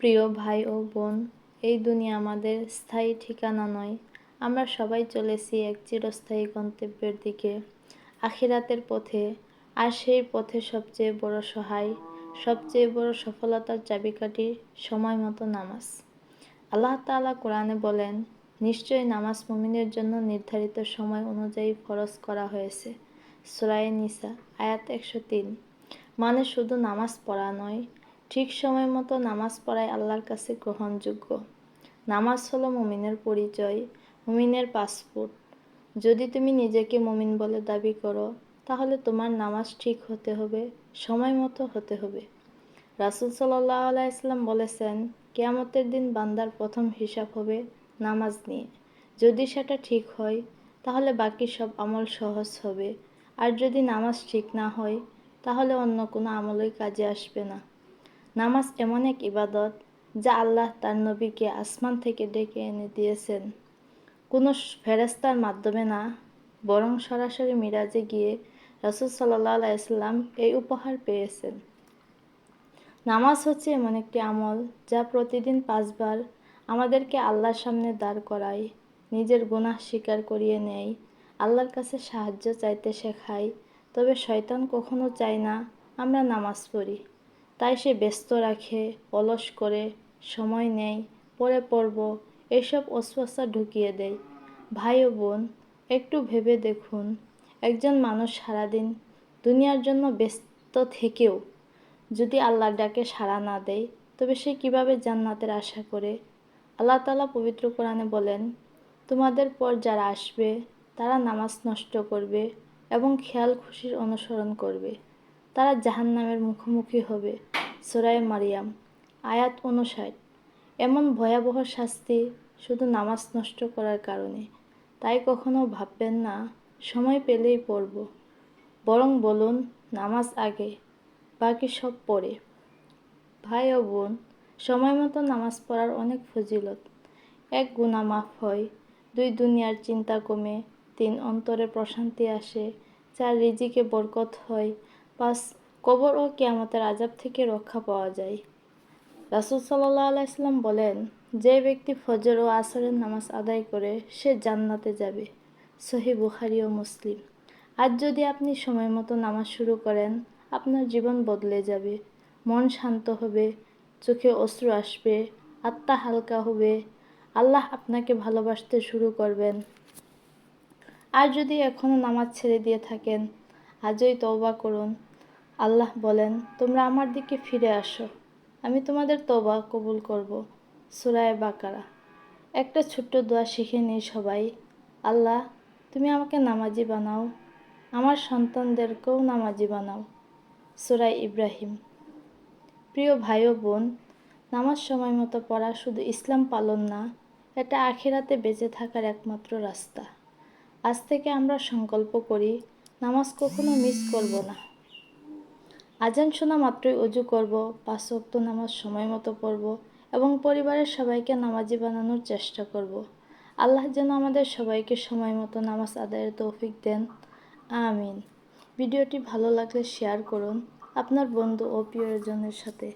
প্রিয় ভাই ও বোন, এই দুনিয়া আমাদের স্থায়ী ঠিকানা নয়। আমরা সবাই চলেছি এক চিরস্থায়ী গন্তব্যের দিকে। আখিরাতের পথে, আর সেই পথে সবচেয়ে বড় সহায়, সবচেয়ে বড় সফলতার চাবিকাঠি সময় মতো নামাজ। আল্লাহ তাআলা কোরআনে বলেন, নিশ্চয়ই নামাজ মুমিনের জন্য নির্ধারিত সময় অনুযায়ী ফরজ করা হয়েছে। সুরায়ে নিসা, আয়াত একশো তিন। মানে শুধু নামাজ পড়া নয় ঠিক সময় মতো নামাজ পড়াই আল্লাহর কাছে গ্রহণযোগ্য। নামাজ হলো মুমিনের পরিচয়, মুমিনের পাসপোর্ট। যদি তুমি নিজেকে মুমিন বলে দাবি করো, তাহলে তোমার নামাজ ঠিক হতে হবে, সময় মতো হতে হবে। রাসুল সাল্লাহ আলাইসলাম বলেছেন, কেয়ামতের দিন বান্দার প্রথম হিসাব হবে নামাজ নিয়ে। যদি সেটা ঠিক হয়, তাহলে বাকি সব আমল সহজ হবে। আর যদি নামাজ ঠিক না হয়, তাহলে অন্য কোনো আমলই কাজে আসবে না। নামাজ এমন এক ইবাদত যা আল্লাহ তার নবীকে আসমান থেকে ডেকে এনে দিয়েছেন। কোনো ফেরেস্তার মাধ্যমে না, বরং সরাসরি মিরাজে গিয়ে রসুল সাল্লাহ আলাইসাল্লাম এই উপহার পেয়েছেন। নামাজ হচ্ছে এমন একটি আমল যা প্রতিদিন পাঁচবার আমাদেরকে আল্লাহর সামনে দাঁড় করায়, নিজের গুনাহ স্বীকার করিয়ে নেয়, আল্লাহর কাছে সাহায্য চাইতে শেখায়। তবে শয়তান কখনো চায় না আমরা নামাজ পড়ি। তাই সে ব্যস্ত রাখে, অলস করে, সময় নেয়, পরে পড়ব এসব অস্বস্থা ঢুকিয়ে দেয়। ভাই ও বোন, একটু ভেবে দেখুন, একজন মানুষ সারাদিন দুনিয়ার জন্য ব্যস্ত থেকেও যদি আল্লাহর ডাকে সাড়া না দেয়, তবে সে কীভাবে জান্নাতের আশা করে? আল্লাহ তালা পবিত্র কোরআনে বলেন, তোমাদের পর যারা আসবে, তারা নামাজ নষ্ট করবে এবং খেয়াল খুশির অনুসরণ করবে। তারা জাহান্নামের মুখোমুখি হবে। সোরায় মারিয়াম, আয়াত অনুসার এমন ভয়াবহ শাস্তি শুধু নামাজ নষ্ট করার কারণে। তাই কখনো ভাববেন না, সময় পেলেই পড়ব। বরং বলুন, নামাজ আগে, বাকি সব পড়ে ভাই ও বোন, সময় মতো নামাজ পড়ার অনেক ফজিলত। এক গুণা মাফ হয়, দুই দুনিয়ার চিন্তা কমে, তিন অন্তরে প্রশান্তি আসে, চার রিজিকে বরকত হয়, পাঁচ কবর ও কেয়ামতের আজাব থেকে রক্ষা পাওয়া যায়। রাসুল সাল্লাহ আলাইসাল্লাম বলেন, যে ব্যক্তি ফজর ও আসরের নামাজ আদায় করে, সে জান্নাতে যাবে। সহি বুখারি ও মুসলিম। আজ যদি আপনি সময় মতো নামাজ শুরু করেন, আপনার জীবন বদলে যাবে। মন শান্ত হবে, চোখে অশ্রু আসবে, আত্মা হালকা হবে, আল্লাহ আপনাকে ভালোবাসতে শুরু করবেন। আর যদি এখনও নামাজ ছেড়ে দিয়ে থাকেন, আজই তওবা করুন। আল্লাহ বলেন, তোমরা আমার দিকে ফিরে আসো। আমি তোমাদের তবা কবুল করব। সুরায় বাকারা। একটা ছোট্ট দোয়া শিখে নিই সবাই। আল্লাহ, তুমি আমাকে নামাজি বানাও। আমার সন্তানদেরকেও নামাজি বানাও। সুরাই ইব্রাহিম। প্রিয় ভাই ও বোন, নামাজ সময় মতো পড়া শুধু ইসলাম পালন না, এটা আখিরাতে বেঁচে থাকার একমাত্র রাস্তা। আজ থেকে আমরা সংকল্প করি, নামাজ কখনো মিস করব না। আজান শোনা মাত্রই অজু করব পাঁচ অক্ত নামাজ সময় মতো পড়ব এবং পরিবারের সবাইকে নামাজি বানানোর চেষ্টা করব। আল্লাহ যেন আমাদের সবাইকে সময় মতো নামাজ আদায়ের তৌফিক দেন। আমিন। ভিডিওটি ভালো লাগলে শেয়ার করুন। আপনার বন্ধু ও প্রিয়জনের সাথে।